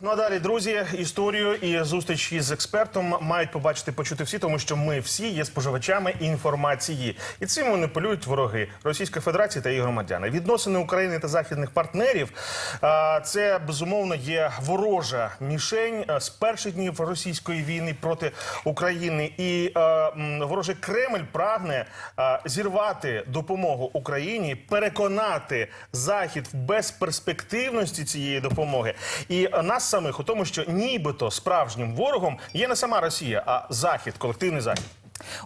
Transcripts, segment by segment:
Ну а далі, друзі, історію і зустріч із експертом мають побачити, почути всі, тому що ми всі є споживачами інформації, і цим маніпулюють вороги Російської Федерації та її громадяни. Відносини України та західних партнерів це безумовно є ворожа мішень з перших днів російської війни проти України. І а, ворожий Кремль прагне зірвати допомогу Україні, переконати Захід в безперспективності цієї допомоги. І а, самих у тому, що нібито справжнім ворогом є не сама Росія, а Захід, колективний Захід.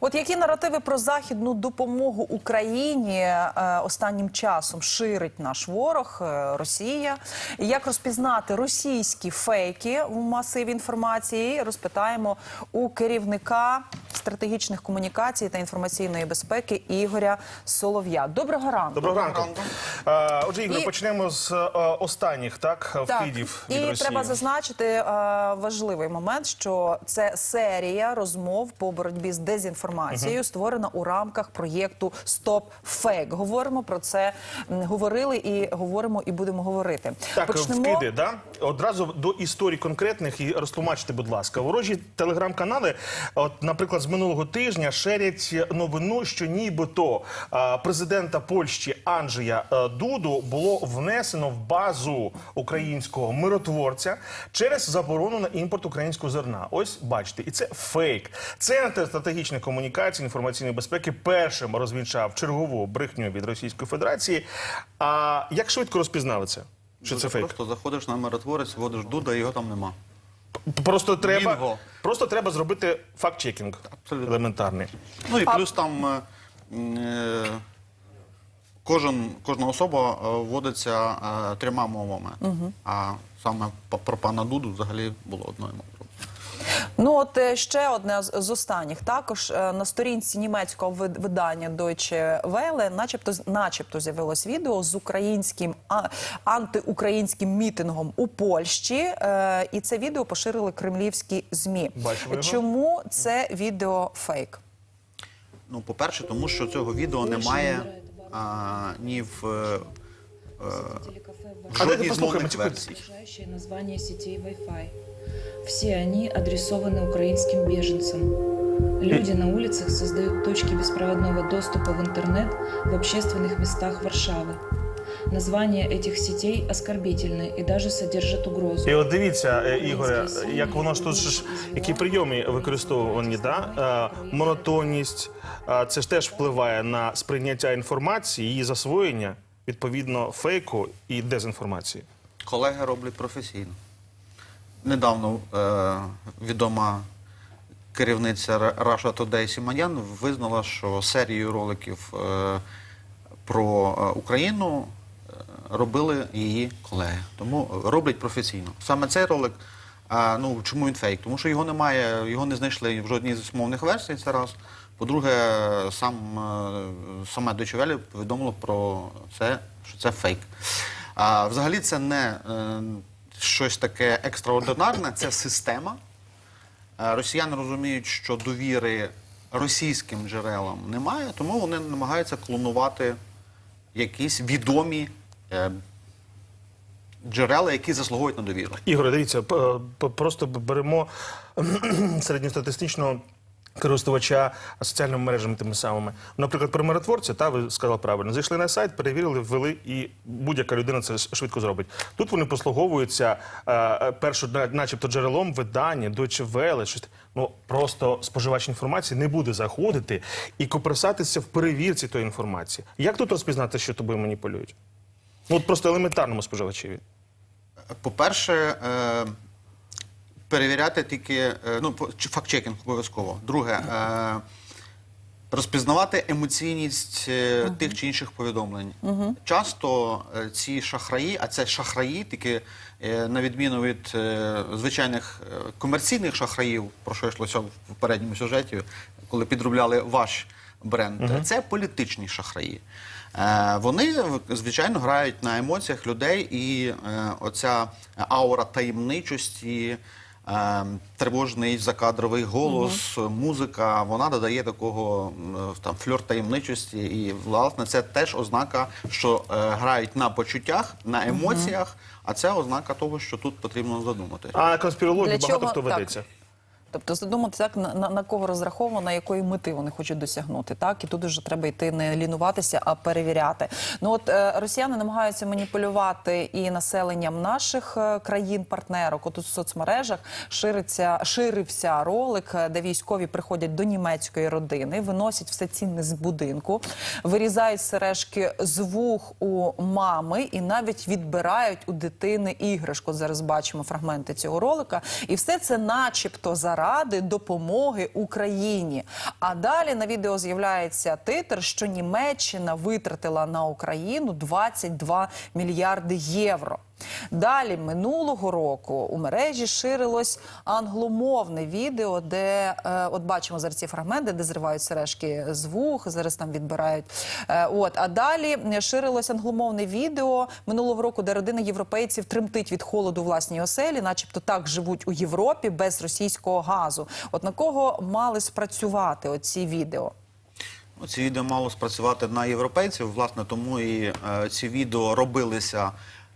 От які наративи про західну допомогу Україні е, останнім часом ширить наш ворог е, Росія? Як розпізнати російські фейки в масиві інформації? Розпитаємо у керівника стратегічних комунікацій та інформаційної безпеки Ігоря Солов'я. Доброго ранку. Доброго ранку. Е, Отже, Ігор, І- почнемо з е, останніх так вкидів від і Росії. треба зазначити е, важливий момент, що це серія розмов по боротьбі з дезінформацією, створена у рамках проєкту Стоп Фейк. Говоримо про це, м, говорили і говоримо, і будемо говорити. Так, вкиди, да? Одразу до історій конкретних і розтлумачте, будь ласка. Ворожі телеграм-канали, от, наприклад, з минулого тижня шерять новину, що нібито президента Польщі Анджея е, Дуду було внесено в базу українського миротворця через заборону на імпорт українського зерна. Ось бачите, і це фейк. Центр стратегічної комунікації інформаційної безпеки першим розвінчав чергову брехню від Російської Федерації. А як швидко розпізнали це? Що це фейк? Просто заходиш на миротворець, вводиш дуда, і його там нема. Просто треба, просто треба зробити факт-чекінг Абсолютно. елементарний. Ну і плюс там е, е, кожен, кожна особа е, вводиться е, трьома мовами. А саме про пана Дуду взагалі було одною мовою. Ну от е, ще одне з, останніх. Також е, на сторінці німецького видання Deutsche Welle начебто, з- начебто з'явилось відео з українським антиукраїнським мітингом у Польщі. Е, і це відео поширили кремлівські змі. Бачимо його. Чому це відео фейк? Ну, по-перше, тому що цього відео немає а, ні в, е, А в давайте жодній з послухаємо мовних ці версій. Окружающее название сетей Wi-Fi. Все они адресованы украинским беженцам. Люди на улицах создают точки беспроводного доступа в интернет в общественных местах Варшавы. Названия этих сетей оскорбительны и даже содержат угрозу. І от дивіться, е, Ігоре, як воно ж тут же ж які прийоми використовувані, да? Е, монотонність. е, Це ж теж впливає на сприйняття інформації, її засвоєння, відповідно, фейку і дезінформації. Колеги роблять професійно. Недавно е, відома керівниця Russia Today Сіманян визнала, що серію роликів е, про е, Україну е, робили її колеги. Тому роблять професійно. Саме цей ролик, е, ну чому він фейк? Тому що його немає, його не знайшли в жодній з мовних версій. Це раз. По-друге, сам е, саме Deutsche Welle повідомило про це, що це фейк. А взагалі це не е, щось таке екстраординарне, це система. Е, Росіяни розуміють, що довіри російським джерелам немає, тому вони намагаються клонувати якісь відомі джерела, які заслуговують на довіру. Ігоре, дивіться, просто беремо середньостатистичного користувача соціальними мережами тими самими. Наприклад, при миротворці, та ви сказали правильно, зайшли на сайт, перевірили, ввели, і будь-яка людина це швидко зробить. Тут вони послуговуються е, першу, начебто, джерелом видання, Deutsche Welle, щось. Ну просто споживач інформації не буде заходити і копирсатися в перевірці тої інформації. Як тут розпізнати, що тобою маніпулюють? Ну, от просто елементарному споживачеві. По-перше, е, перевіряти тільки е, ну, по- факт-чекінг обов'язково. Друге, е, розпізнавати емоційність е, тих чи інших повідомлень. Часто ці шахраї, а це шахраї, тільки на відміну від звичайних комерційних шахраїв, про що йшлося в попередньому сюжеті, коли підробляли ваш бренд, це політичні шахраї. Вони звичайно грають на емоціях людей, і оця аура таємничості, тривожний закадровий голос, музика, вона додає такого там фльор таємничості. І власне це теж ознака, що е, грають на почуттях, на емоціях. А це ознака того, що тут потрібно задумати. А конспірологію багато чого- хто так. Тобто задумати так, на, на, кого розраховано, на якої мети вони хочуть досягнути. Так і тут вже треба йти не лінуватися, а перевіряти. Ну от е, росіяни намагаються маніпулювати і населенням наших е, країн-партнерок. От у соцмережах шириться ширився ролик, е, де військові приходять до німецької родини, виносять все цінне з будинку, вирізають сережки з вух у мами і навіть відбирають у дитини іграшку. Зараз бачимо фрагменти цього ролика, і все це, начебто, заради допомоги Україні. А далі на відео з'являється титр, що Німеччина витратила на Україну 22 мільярди євро. Далі минулого року у мережі ширилось англомовне відео, де е, от бачимо зараз ці фрагменти, де зривають сережки з вух, зараз там відбирають. Е, от а далі ширилось англомовне відео минулого року, де родина європейців тремтить від холоду власній оселі, начебто так живуть у Європі без російського газу. От на кого мали спрацювати оці відео? Ну, Ці відео мало спрацювати на європейців, власне, тому і е, ці відео робилися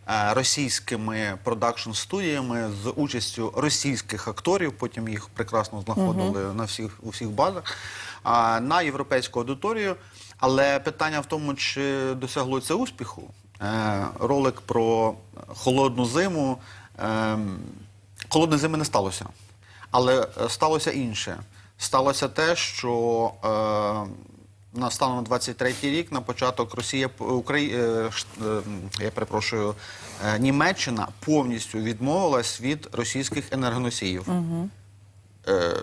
е, російськими продакшн-студіями з участю російських акторів. Потім їх прекрасно знаходили на всіх у всіх базах на європейську аудиторію. Але питання в тому, чи досягло це успіху. Е, ролик про холодну зиму. Е, холодної зими не сталося. Але е, сталося інше. Сталося те, що е, на станом на 23-й рік, на початок Росія Украї... е, е, я перепрошую, е, Німеччина повністю відмовилась від російських енергоносіїв. Е,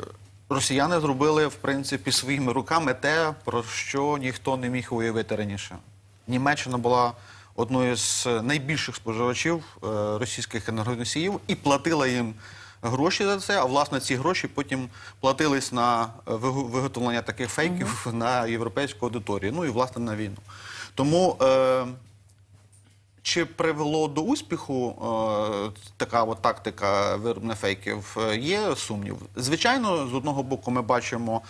Росіяни зробили, в принципі, своїми руками те, про що ніхто не міг уявити раніше. Німеччина була одною з найбільших споживачів е, російських енергоносіїв і платила їм гроші за це. А власне ці гроші потім платились на е, виготовлення таких фейків на європейську аудиторію. Ну і власне на війну. Тому. Е, чи привело до успіху е, така от тактика вироблення фейків? Е, Є сумнів. Звичайно, з одного боку, ми бачимо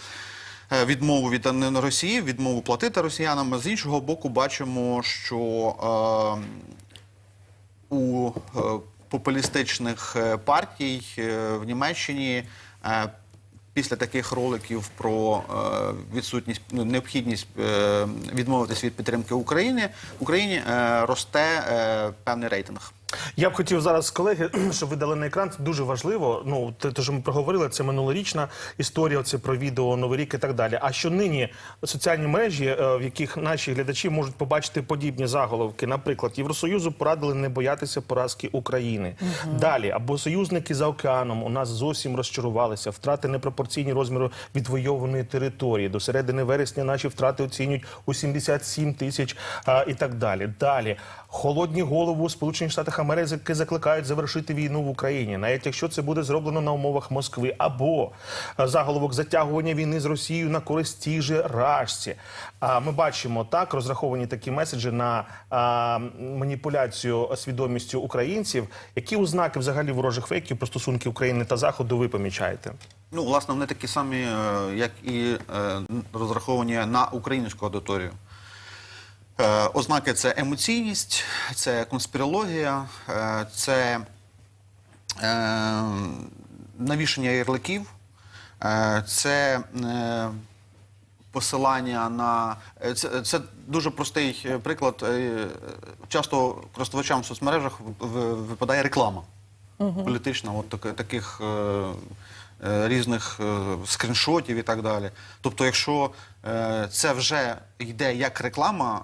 е, відмову від Росії, відмову платити росіянам. а З іншого боку, бачимо, що е, у популістичних е, партій е, в Німеччині. е, Після таких роликів про відсутність ну, необхідність відмовитись від підтримки України Україні е, росте певний рейтинг. Я б хотів зараз, колеги, щоб ви дали на екран. Це дуже важливо. Ну, те, що ми проговорили, це минулорічна історія, це про відео, Новий рік і так далі. А що нині соціальні мережі, е, в яких наші глядачі можуть побачити подібні заголовки, наприклад, Євросоюзу порадили не боятися поразки України. Далі або союзники за океаном у нас зовсім розчарувалися. Втрати непропорційні розміру відвойованої території. До середини вересня наші втрати оцінюють у 77 тисяч а, і так далі. Далі холодні голови у Сполучених Штатах Америки закликають завершити війну в Україні, навіть якщо це буде зроблено на умовах Москви, або заголовок затягування війни з Росією на користь тій же Рашці. А ми бачимо так розраховані такі меседжі на а, маніпуляцію свідомістю українців. Які ознаки взагалі ворожих фейків про стосунки України та Заходу ви помічаєте? Ну, власне, вони такі самі, е, як і е, розраховані на українську аудиторію. Е, Ознаки це емоційність, це конспірологія, е, це е, навішання ярликів, це посилання на це, це дуже простий приклад. Часто користувачам в соцмережах випадає реклама політична, от таки- таких різних скріншотів і так далі. Тобто, якщо це вже йде як реклама,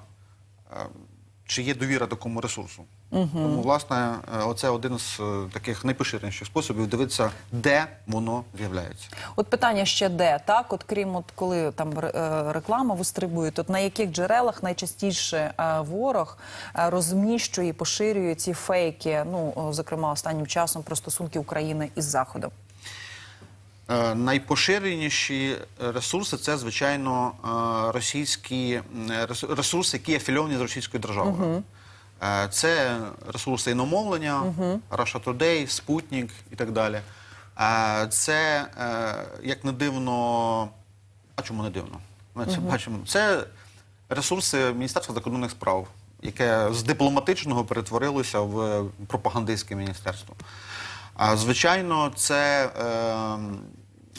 чи є довіра такому ресурсу? Тому, власне, е, оце один з е, таких найпоширеніших способів дивитися, де воно з'являється. От питання ще де так, от крім от коли там ре- е, реклама вистрибує, от на яких джерелах найчастіше е, ворог е, розміщує і поширює ці фейки, ну зокрема останнім часом про стосунки України із Заходом. Е, Найпоширеніші ресурси це, звичайно, е, російські ресурси, які афільовані з російською державою. Е, Це ресурси іномовлення, Russia Today, Спутник і так далі. Це, як не дивно, а чому не дивно? Ми це бачимо. Це ресурси Міністерства закордонних справ, яке з дипломатичного перетворилося в пропагандистське міністерство. А, Звичайно, це е,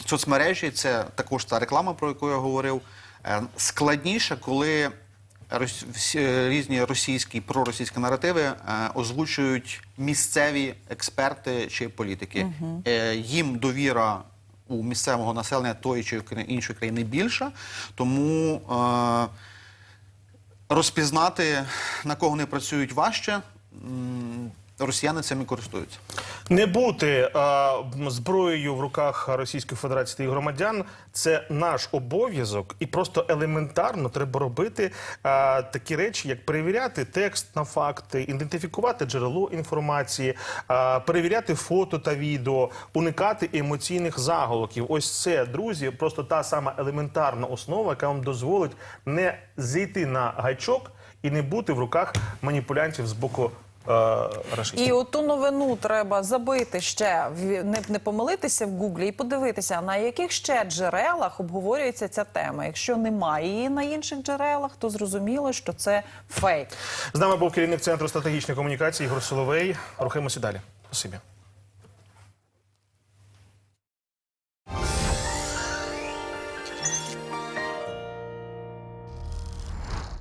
соцмережі, це також та реклама, про яку я говорив. Е, складніше, коли всі- різні російські і проросійські наративи е, озвучують місцеві експерти чи політики. Е, їм довіра у місцевого населення тої чи іншої країни більша, тому е, розпізнати на кого вони працюють важче. Росіяни цим і користуються. Не бути м, зброєю в руках Російської Федерації та її громадян це наш обов'язок, і просто елементарно треба робити е, такі речі, як перевіряти текст на факти, ідентифікувати джерело інформації, е, перевіряти фото та відео, уникати емоційних заголовків. Ось це, друзі, просто та сама елементарна основа, яка вам дозволить не зійти на гачок і не бути в руках маніпулянтів з боку. Е, Рашистів. І оту новину треба забити ще не, не помилитися в гуглі і подивитися, на яких ще джерелах обговорюється ця тема. Якщо немає її на інших джерелах, то зрозуміло, що це фейк. З нами був керівник центру стратегічної комунікації Ігор Соловей. Рухаємося далі. Спасибі.